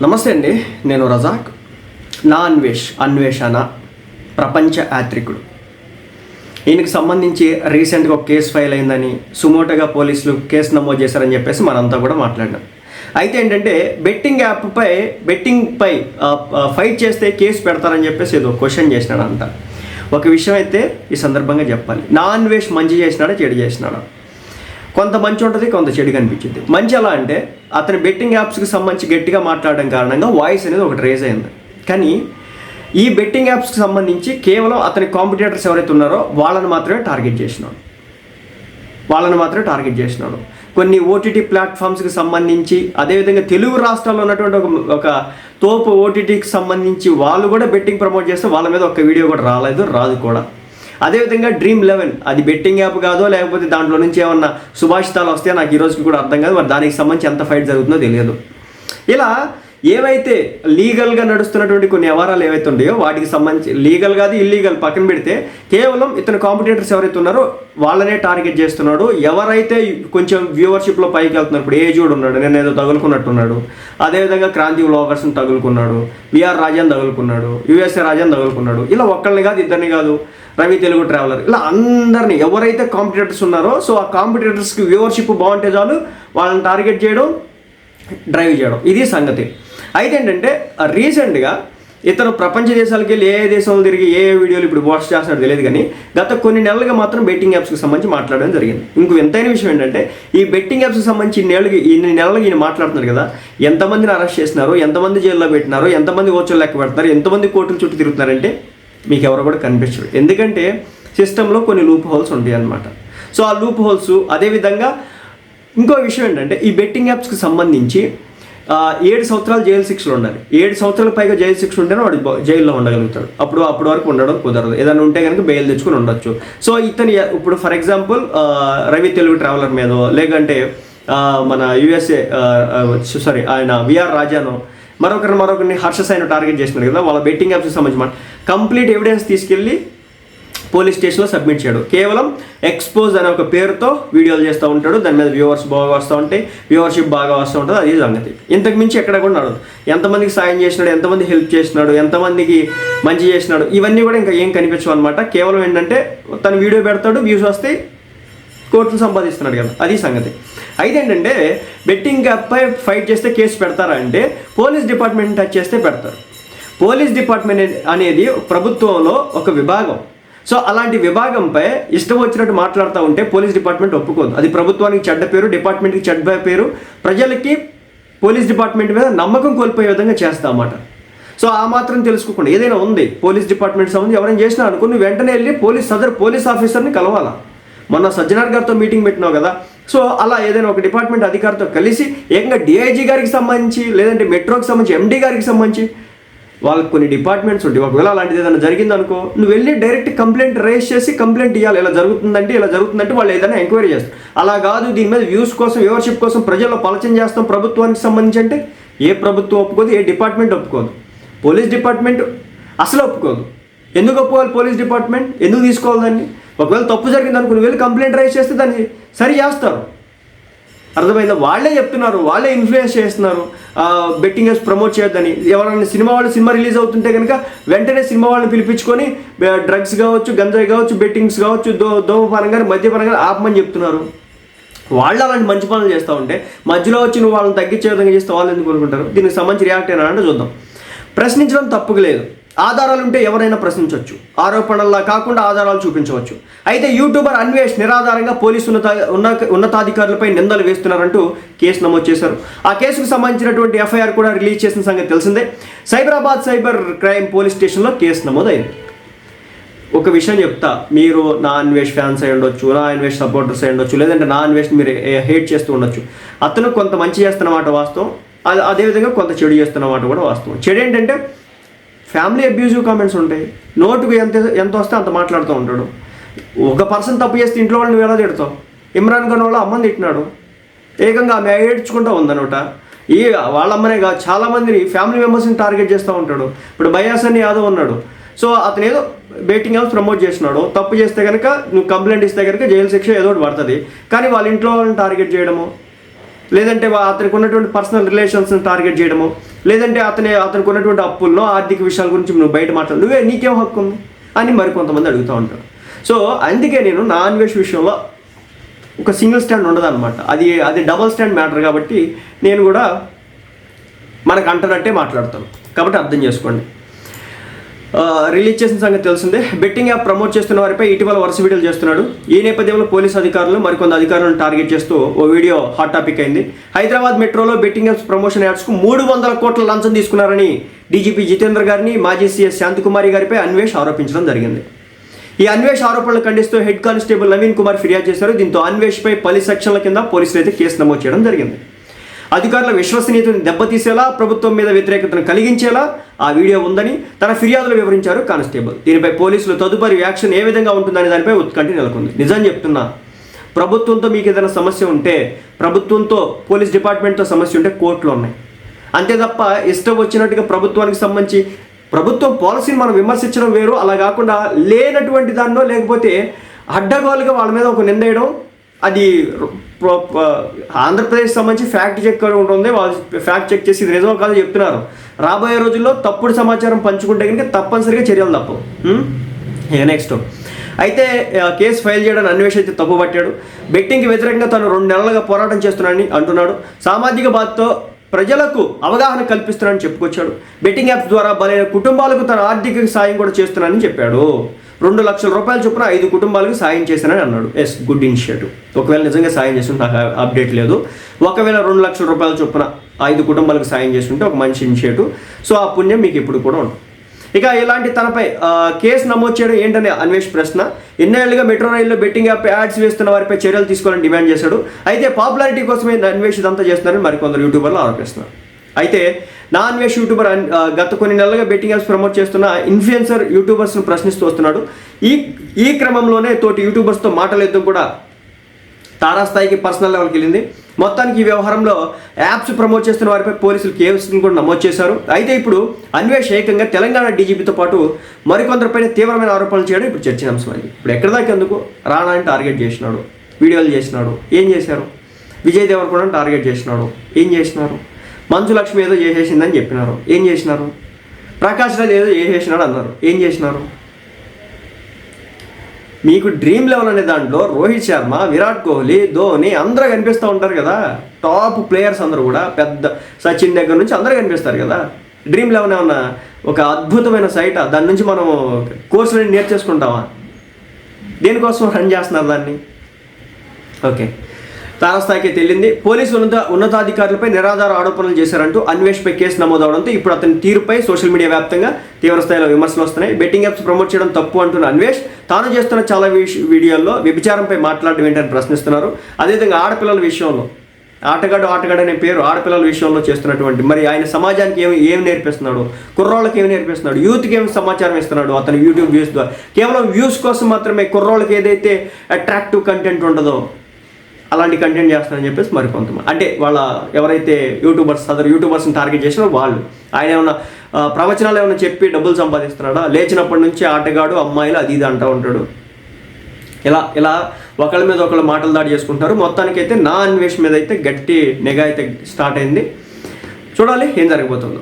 నమస్తే అండి నేను రజాక్. నా అన్వేష్ అన్వేషణ ప్రపంచ యాత్రికుడు. ఈయనకు సంబంధించి రీసెంట్గా ఒక కేసు ఫైల్ అయిందని సుమోటోగా పోలీసులు కేసు నమోదు చేశారని చెప్పేసి మనంతా కూడా మాట్లాడినాం. అయితే ఏంటంటే బెట్టింగ్ యాప్పై బెట్టింగ్పై ఫైట్ చేస్తే కేసు పెడతారని చెప్పేసి ఏదో క్వశ్చన్ చేసినాడంట. ఒక విషయం అయితే ఈ సందర్భంగా చెప్పాలి. నా అన్వేష్ మంచి చేసినాడా చెడు చేసినాడా? కొంత మంచి ఉంటుంది కొంత చెడు కనిపించింది మంచి ఎలా అంటే అతని బెట్టింగ్ యాప్స్కి సంబంధించి గట్టిగా మాట్లాడడం కారణంగా వాయిస్ అనేది ఒకటి రేజ్ అయింది. కానీ ఈ బెట్టింగ్ యాప్స్కి సంబంధించి కేవలం అతని కాంపిటేటర్స్ ఎవరైతే ఉన్నారో వాళ్ళని మాత్రమే టార్గెట్ చేసినాడు. వాళ్ళని మాత్రమే టార్గెట్ చేసినాడు. కొన్ని ఓటీటీ ప్లాట్ఫామ్స్కి సంబంధించి అదేవిధంగా తెలుగు రాష్ట్రాల్లో ఉన్నటువంటి ఒక ఒక తోపు ఓటీటీకి సంబంధించి వాళ్ళు కూడా బెట్టింగ్ ప్రమోట్ చేస్తే వాళ్ళ మీద ఒక వీడియో కూడా రాలేదు రాదు కూడా. అదేవిధంగా డ్రీమ్ లెవెన్ అది బెట్టింగ్ యాప్ కాదో లేకపోతే దాంట్లో నుంచి ఏమన్నా సుభాషితాలు వస్తే నాకు ఈ రోజుకి కూడా అర్థం కాదు. మరి దానికి సంబంధించి ఎంత ఫైట్ జరుగుతుందో తెలియదు. ఇలా ఏవైతే లీగల్గా నడుస్తున్నటువంటి కొన్ని వ్యవహారాలు ఏవైతే ఉన్నాయో వాటికి సంబంధించి లీగల్ కాదు ఇల్లీగల్ పక్కన పెడితే కేవలం ఇతను కాంపిటేటర్స్ ఎవరైతే ఉన్నారో వాళ్ళనే టార్గెట్ చేస్తున్నాడు. ఎవరైతే కొంచెం వ్యూవర్షిప్లో పైకి వెళ్తున్నారు ఇప్పుడు ఏజుడు ఉన్నాడు నేను ఏదో తగులుకున్నట్టున్నాడు. అదేవిధంగా క్రాంతి వ్లాగర్స్ని తగులుకున్నాడు. విఆర్ రాజాన్ తగులుకున్నాడు. యుఎస్ఏ రాజాన్ తగులుకున్నాడు. ఇలా ఒక్కళ్ళని కాదు ఇద్దరిని కాదు రవి తెలుగు ట్రావెలర్ ఇలా అందరినీ ఎవరైతే కాంపిటేటర్స్ ఉన్నారో సో ఆ కాంపిటేటర్స్కి వ్యూవర్షిప్ బాగుంటే చాలు వాళ్ళని టార్గెట్ చేయడం డ్రైవ్ చేయడం. ఇది సంగతి. అయితే ఏంటంటే రీసెంట్గా ఇతను ప్రపంచ దేశాలకు వెళ్ళి ఏ దేశంలో తిరిగి ఏ వీడియోలు ఇప్పుడు వాచ్ చేస్తున్నాడు తెలియదు కానీ గత కొన్ని నెలలుగా మాత్రం బెట్టింగ్ యాప్స్కి సంబంధించి మాట్లాడడం జరిగింది. ఇంకో ఎంతైన విషయం ఏంటంటే ఈ బెట్టింగ్ యాప్స్కి సంబంధించి ఈ నెలలకి ఇన్ని నెలలుగా ఈయన మాట్లాడుతున్నారు కదా ఎంతమందిని అరెస్ట్ చేసినారు ఎంతమంది జైల్లో పెట్టినారు ఎంతమంది ఓచర్లు లెక్క పెడతారు ఎంతమంది కోర్టుల చుట్టూ తిరుగుతున్నారంటే మీకు ఎవరు కూడా కనిపించరు. ఎందుకంటే సిస్టంలో కొన్ని లూప్ హోల్స్ ఉంటాయి అన్నమాట. సో ఆ లూప్ హోల్స్ అదేవిధంగా ఇంకో విషయం ఏంటంటే ఈ బెట్టింగ్ యాప్స్కి సంబంధించి ఏడు సంవత్సరాలు జైలు శిక్షలు ఉండాలి. ఏడు సంవత్సరాల పైగా జైలు శిక్ష ఉంటేనే వాడు జైల్లో ఉండగలుగుతాడు. అప్పుడు అప్పటి వరకు ఉండడం కుదరదు. ఏదైనా ఉంటే కనుక బెయిల్ తెచ్చుకుని ఉండొచ్చు. సో ఇతను ఇప్పుడు for example Ravi Telugu traveller మీద లేకంటే మన యుఎస్ఏ సారీ ఆయన విఆర్ రాజాను మరొకరిని మరొకరిని హర్ష సైన్ టార్గెట్ చేసినారు కదా వాళ్ళ బెట్టింగ్ యాప్స్కి సంబంధించి కంప్లీట్ ఎవిడెన్స్ తీసుకెళ్ళి పోలీస్ స్టేషన్లో సబ్మిట్ చేయడు. కేవలం ఎక్స్పోజ్ అనే ఒక పేరుతో వీడియోలు చేస్తూ ఉంటాడు. దాని మీద వ్యూవర్స్ బాగా వస్తూ ఉంటాయి. వ్యూవర్షిప్ బాగా వస్తూ ఉంటుంది. అది సంగతి. ఇంతకు మించి ఎక్కడ కూడా నడదు ఎంతమందికి సాయం చేసినాడు ఎంతమంది హెల్ప్ చేసినాడు ఎంతమందికి మంచి చేసినాడు ఇవన్నీ కూడా ఇంకా ఏం కనిపించవు అనమాట కేవలం ఏంటంటే తను వీడియో పెడతాడు వ్యూస్ వస్తాయి కోట్లు సంపాదిస్తున్నాడు కదా. అది సంగతి. అయితే ఏంటంటే బెట్టింగ్ యాప్పై ఫైట్ చేస్తే కేసు పెడతారా అంటే పోలీస్ డిపార్ట్మెంట్ టచ్ చేస్తే పెడతారు. పోలీస్ డిపార్ట్మెంట్ అనేది ప్రభుత్వంలో ఒక విభాగం. సో అలాంటి విభాగంపై ఇష్టం వచ్చినట్టు మాట్లాడుతూ ఉంటే పోలీస్ డిపార్ట్మెంట్ ఒప్పుకోదు. అది ప్రభుత్వానికి చెడ్డ పేరు డిపార్ట్మెంట్కి చెడ్డ పేరు ప్రజలకి పోలీస్ డిపార్ట్మెంట్ మీద నమ్మకం కోల్పోయే విధంగా చేస్తామన్నమాట సో ఆ మాత్రం తెలుసుకోకుండా ఏదైనా ఉంది పోలీస్ డిపార్ట్మెంట్ సంబంధించి ఎవరైనా చేసినా అనుకుని వెంటనే వెళ్ళి పోలీస్ సదర్ పోలీస్ ఆఫీసర్ని కలవాలా. మొన్న సజ్జనార్ గారితో మీటింగ్ పెట్టినావు కదా సో అలా ఏదైనా ఒక డిపార్ట్మెంట్ అధికారితో కలిసి ఏకంగా డిఐజీ గారికి సంబంధించి లేదంటే మెట్రోకి సంబంధించి ఎండీ గారికి సంబంధించి వాళ్ళకి కొన్ని డిపార్ట్మెంట్స్ ఉంటాయి. ఒకవేళ అలాంటిది ఏదైనా జరిగిందనుకో నువ్వు వెళ్ళి డైరెక్ట్ కంప్లైంట్ రేస్ చేసి కంప్లైంట్ ఇవ్వాలి ఇలా జరుగుతుందంటే ఇలా జరుగుతుందంటే వాళ్ళు ఏదైనా ఎంక్వైరీ చేస్తారు. అలా కాదు దీని మీద వ్యూస్ కోసం వ్యూవర్షిప్ కోసం ప్రజల్లో పలచం చేస్తాం ప్రభుత్వానికి సంబంధించి అంటే ఏ ప్రభుత్వం ఒప్పుకోదు ఏ డిపార్ట్మెంట్ ఒప్పుకోదు. పోలీస్ డిపార్ట్మెంట్ అసలు ఒప్పుకోదు. ఎందుకు ఒప్పుకోవాలి పోలీస్ డిపార్ట్మెంట్? ఎందుకు తీసుకోవాలి దాన్ని? ఒకవేళ తప్పు జరిగింది అనుకుని వెళ్ళి కంప్లైంట్ రైజ్ చేస్తే దాన్ని సరి చేస్తారు. అర్థమైందా? వాళ్ళే చెప్తున్నారు వాళ్ళే ఇన్ఫ్లుయెన్స్ చేస్తున్నారు. బెట్టింగ్ ప్రమోట్ చేయొద్దని. ఎవరైనా సినిమా వాళ్ళు సినిమా రిలీజ్ అవుతుంటే కనుక వెంటనే సినిమా వాళ్ళని పిలిపించుకొని డ్రగ్స్ కావచ్చు గంజాయి కావచ్చు బెట్టింగ్స్ కావచ్చు దో దోమపానం కానీ మద్యపానం కానీ ఆపమని చెప్తున్నారు. వాళ్ళు అలాంటి మంచి పనులు చేస్తూ ఉంటే మధ్యలో వచ్చి నువ్వు వాళ్ళని తగ్గించే విధంగా చేస్తే వాళ్ళు ఎందుకు అనుకుంటారు దీనికి సంబంధించి రియాక్ట్ అయినా అంటే చూద్దాం. ప్రశ్నించడం తప్పుకు లేదు. ఆధారాలు ఉంటే ఎవరైనా ప్రశ్నించవచ్చు ఆరోపణల్లా కాకుండా ఆధారాలు చూపించవచ్చు. అయితే యూట్యూబర్ అన్వేష్ నిరాధారంగా పోలీసు ఉన్నత ఉన్న ఉన్నతాధికారులపై నిందలు వేస్తున్నారంటూ కేసు నమోదు చేశారు. ఆ కేసుకు సంబంధించినటువంటి ఎఫ్ఐఆర్ కూడా రిలీజ్ చేసిన సంగతి తెలిసిందే. సైబరాబాద్ సైబర్ క్రైమ్ పోలీస్ స్టేషన్లో కేసు నమోదైంది. ఒక విషయం చెప్తా. మీరు నా అన్వేష్ ఫ్యాన్స్ అయి ఉండొచ్చు నా అన్వేష్ సపోర్టర్స్ అయి ఉండొచ్చు లేదంటే నా అన్వేష్ మీరు హేట్ చేస్తూ ఉండొచ్చు. అతను కొంత మంచి చేస్తున్నమాట వాస్తవం. అది అదేవిధంగా కొంత చెడు చేస్తున్నమాట కూడా వాస్తవం. చెడు ఏంటంటే ఫ్యామిలీ అబ్యూజివ్ కామెంట్స్ ఉంటాయి. నోటుకు ఎంత ఎంత వస్తే అంత మాట్లాడుతూ ఉంటాడు. ఒక పర్సన్ తప్పు చేస్తే ఇంట్లో వాళ్ళు నువ్వు ఎలా తిడతావు? ఇమ్రాన్ ఖాన్ వాళ్ళ అమ్మని తిట్టినాడు. ఏకంగా ఆమె ఏడ్చుకుంటూ ఉందనమాట ఈ వాళ్ళమ్మనే కాదు చాలా మందిని ఫ్యామిలీ మెంబర్స్ని టార్గెట్ చేస్తూ ఉంటాడు. ఇప్పుడు బయాస్ అని యాదవ్ ఉన్నాడు. సో అతను ఏదో బేటింగ్ హౌస్ ప్రమోట్ చేసినాడు. తప్పు చేస్తే కనుక నువ్వు కంప్లైంట్ ఇస్తే కనుక జైలు శిక్ష ఏదో ఒకటి పడుతుంది. కానీ వాళ్ళ ఇంట్లో వాళ్ళని టార్గెట్ చేయడము? లేదంటే అతనికి ఉన్నటువంటి పర్సనల్ రిలేషన్స్ని టార్గెట్ చేయడము లేదంటే అతని అతనికి ఉన్నటువంటి అప్పుల్లో ఆర్థిక విషయాల గురించి నువ్వు బయట మాట్లాడు నువ్వే నీకేం హక్కు ఉంది? అని మరి కొంతమంది అడుగుతూ ఉంటారు. సో అందుకే నేను నా అన్వేష్ విషయంలో ఒక సింగిల్ స్టాండ్ ఉండదన్నమాట. అది అది డబల్ స్టాండ్ మ్యాటర్ కాబట్టి నేను కూడా మనకు అంటనట్టే మాట్లాడతాను. కాబట్టి అర్థం చేసుకోండి. రిలీజ్ చేసిన సంగతి తెలిసిందే. బెట్టింగ్ యాప్ ప్రమోట్ చేస్తున్న వారిపై ఇటీవల వరుస వీడియోలు చేస్తున్నాడు. ఈ నేపథ్యంలో పోలీసు అధికారులు మరికొంత అధికారులను టార్గెట్ చేస్తూ ఓ వీడియో హాట్ టాపిక్ అయింది. హైదరాబాద్ మెట్రోలో బెట్టింగ్ యాప్స్ ప్రమోషన్ యాడ్స్కు మూడు వందల కోట్ల లంచం తీసుకున్నారని డీజీపీ జితేంద్ర గారిని మాజీ సీఎస్ శాంతికుమారి గారిపై అన్వేష్ ఆరోపించడం జరిగింది. ఈ అన్వేష్ ఆరోపణలు ఖండిస్తూ హెడ్ కానిస్టేబుల్ నవీన్ కుమార్ ఫిర్యాదు చేశారు. దీంతో అన్వేష్పై పలు సెక్షన్ల కింద పోలీసులు అయితే కేసు నమోదు చేయడం జరిగింది. అధికారుల విశ్వసనీయతను దెబ్బతీసేలా ప్రభుత్వం మీద వ్యతిరేకతను కలిగించేలా ఆ వీడియో ఉందని తన ఫిర్యాదులు వివరించారు కానిస్టేబుల్. దీనిపై పోలీసులు తదుపరి యాక్షన్ ఏ విధంగా ఉంటుందనే దానిపై ఉత్కంఠ నెలకొంది. నిజం చెప్తున్నా ప్రభుత్వంతో మీకు ఏదైనా సమస్య ఉంటే ప్రభుత్వంతో పోలీస్ డిపార్ట్మెంట్తో సమస్య ఉంటే కోర్టులు ఉన్నాయి. అంతే తప్ప ఇష్టం వచ్చినట్టుగా ప్రభుత్వానికి సంబంధించి ప్రభుత్వం పాలసీని మనం విమర్శించడం వేరు అలా కాకుండా లేనటువంటి దాన్నో లేకపోతే అడ్డగోలుగా వాళ్ళ మీద ఒక నిందేయడం అది ఆంధ్రప్రదేశ్ సంబంధించి ఫ్యాక్ట్ చెక్ ఉంటుంది. వాళ్ళు ఫ్యాక్ట్ చెక్ చేసి ఇది నిజమో కాదో చెప్తున్నారు. రాబోయే రోజుల్లో తప్పుడు సమాచారం పంచుకుంటే కనుక తప్పనిసరిగా చర్యలు తప్పవు. నెక్స్ట్ అయితే కేసు ఫైల్ చేయడానికి అన్వేషణ అయితే తప్పు పట్టాడు. బెట్టింగ్కి వ్యతిరేకంగా తను రెండు నెలలుగా పోరాటం చేస్తున్నానని అంటున్నాడు. సామాజిక బాధతో ప్రజలకు అవగాహన కల్పిస్తున్నానని చెప్పుకొచ్చాడు. బెట్టింగ్ యాప్స్ ద్వారా బలైన కుటుంబాలకు తన ఆర్థిక సాయం కూడా చేస్తున్నానని చెప్పాడు. రెండు లక్షల రూపాయల చొప్పున ఐదు కుటుంబాలకు సాయం చేశానని అన్నాడు. ఎస్ గుడ్ ఇనిషియేటివ్ ఒకవేళ నిజంగా సాయం చేస్తుంటే నాకు అప్డేట్ లేదు. ఒకవేళ రెండు లక్షల రూపాయల చొప్పున ఐదు కుటుంబాలకు సాయం చేస్తుంటే ఒక మంచి ఇనిషియేటివ్ సో ఆ పుణ్యం మీకు ఇప్పుడు కూడా ఉంటుంది. ఇక ఇలాంటి తనపై కేసు నమోదు చేయడం ఏంటనే అన్వేష్ ప్రశ్న. ఎన్నేళ్ళుగా మెట్రో రైల్లో బెట్టింగ్ యాప్ యాడ్స్ వేస్తున్న వారిపై చర్యలు తీసుకోవాలని డిమాండ్ చేశాడు. అయితే పాపులారిటీ కోసమే అన్వేష్ ఇదంతా చేస్తున్నారని మరికొందరు యూట్యూబర్లు ఆరోపిస్తున్నారు. అయితే నాన్ వెజ్ యూట్యూబర్ గత కొన్ని నెలలుగా బెట్టింగ్ యాప్స్ ప్రమోట్ చేస్తున్న ఇన్ఫ్లుయెన్సర్ యూట్యూబర్స్ను ప్రశ్నిస్తూ వస్తున్నాడు. ఈ ఈ క్రమంలోనే తోటి యూట్యూబర్స్తో మాటలేదు కూడా తారాస్థాయికి పర్సనల్ లెవెల్కి వెళ్ళింది. మొత్తానికి ఈ వ్యవహారంలో యాప్స్ ప్రమోట్ చేస్తున్న వారిపై పోలీసులు కేసులను కూడా నమోదు చేశారు. అయితే ఇప్పుడు అన్వేష్ ఏకంగా తెలంగాణ డీజీపీతో పాటు మరికొందరిపైన తీవ్రమైన ఆరోపణలు చేయడం ఇప్పుడు చర్చనీయాంశమైంది. ఇప్పుడు ఎక్కడ దాకా ఎందుకు? రానాని టార్గెట్ చేసినాడు. వీడియోలు చేసినాడు. ఏం చేశారు? విజయ్ దేవరకొండ టార్గెట్ చేసినాడు. ఏం చేసినారు? మంచులక్ష్మి ఏదో చేసేసిందని చెప్పినారు. ఏం చేసినారు? ప్రకాష్ రాజ్ ఏదో చేసేసినాడు అన్నారు. ఏం చేసినారు? మీకు డ్రీమ్ లెవెల్ అనే దాంట్లో రోహిత్ శర్మ విరాట్ కోహ్లీ ధోని అందరూ కనిపిస్తూ ఉంటారు కదా. టాప్ ప్లేయర్స్ అందరూ కూడా పెద్ద సచిన్ దగ్గర నుంచి అందరూ కనిపిస్తారు కదా. డ్రీమ్ లెవెన్ ఏమన్నా ఒక అద్భుతమైన సైట్ దాని నుంచి మనం కోర్సులని నేర్చేసుకుంటామా? దేనికోసం రన్ చేస్తున్నారు దాన్ని? ఓకే. తారస్థాయికి తెలియంది పోలీసు ఉన్నత ఉన్నతాధికారులపై నిరాధార ఆరోపణలు చేశారంటూ అన్వేష్పై కేసు నమోదవడంతో ఇప్పుడు అతని తీరుపై సోషల్ మీడియా వ్యాప్తంగా తీవ్రస్థాయిలో విమర్శలు వస్తున్నాయి. బెట్టింగ్ యాప్స్ ప్రమోట్ చేయడం తప్పు అంటున్న అన్వేష్ తాను చేస్తున్న చాలా వీడియోల్లో వ్యభిచారంపై మాట్లాడడం ఏంటని ప్రశ్నిస్తున్నారు. అదేవిధంగా ఆడపిల్లల విషయంలో ఆటగాడు ఆటగాడు అనే పేరు ఆడపిల్లల విషయంలో చేస్తున్నటువంటి మరి ఆయన సమాజానికి ఏమి ఏం నేర్పిస్తున్నాడు? కుర్రోళ్ళకి ఏమి నేర్పిస్తున్నాడు? యూత్కి ఏమి సమాచారం ఇస్తున్నాడు అతని యూట్యూబ్ వ్యూస్ ద్వారా? కేవలం వ్యూస్ కోసం మాత్రమే కుర్రోళ్ళకి ఏదైతే అట్రాక్టివ్ కంటెంట్ ఉండదో అలాంటి కంటెంట్ చేస్తారని చెప్పేసి మరి కొంతమంది. అంటే వాళ్ళ ఎవరైతే యూట్యూబర్స్ అదర్ యూట్యూబర్స్ని టార్గెట్ చేసినా వాళ్ళు. ఆయన ఏమన్నా ప్రవచనాలు ఏమైనా చెప్పి డబ్బులు సంపాదిస్తున్నాడా? లేచినప్పటి నుంచి ఆటగాడు అమ్మాయిలు అది ఇది అంటూ ఉంటాడు. ఇలా ఇలా ఒకళ్ళ మీద ఒకళ్ళు మాటలు దాడి చేసుకుంటారు మొత్తానికైతే నా అన్వేష్ మీద అయితే గట్టి నిఘా అయితే స్టార్ట్ అయింది. చూడాలి ఏం జరగబోతుందో.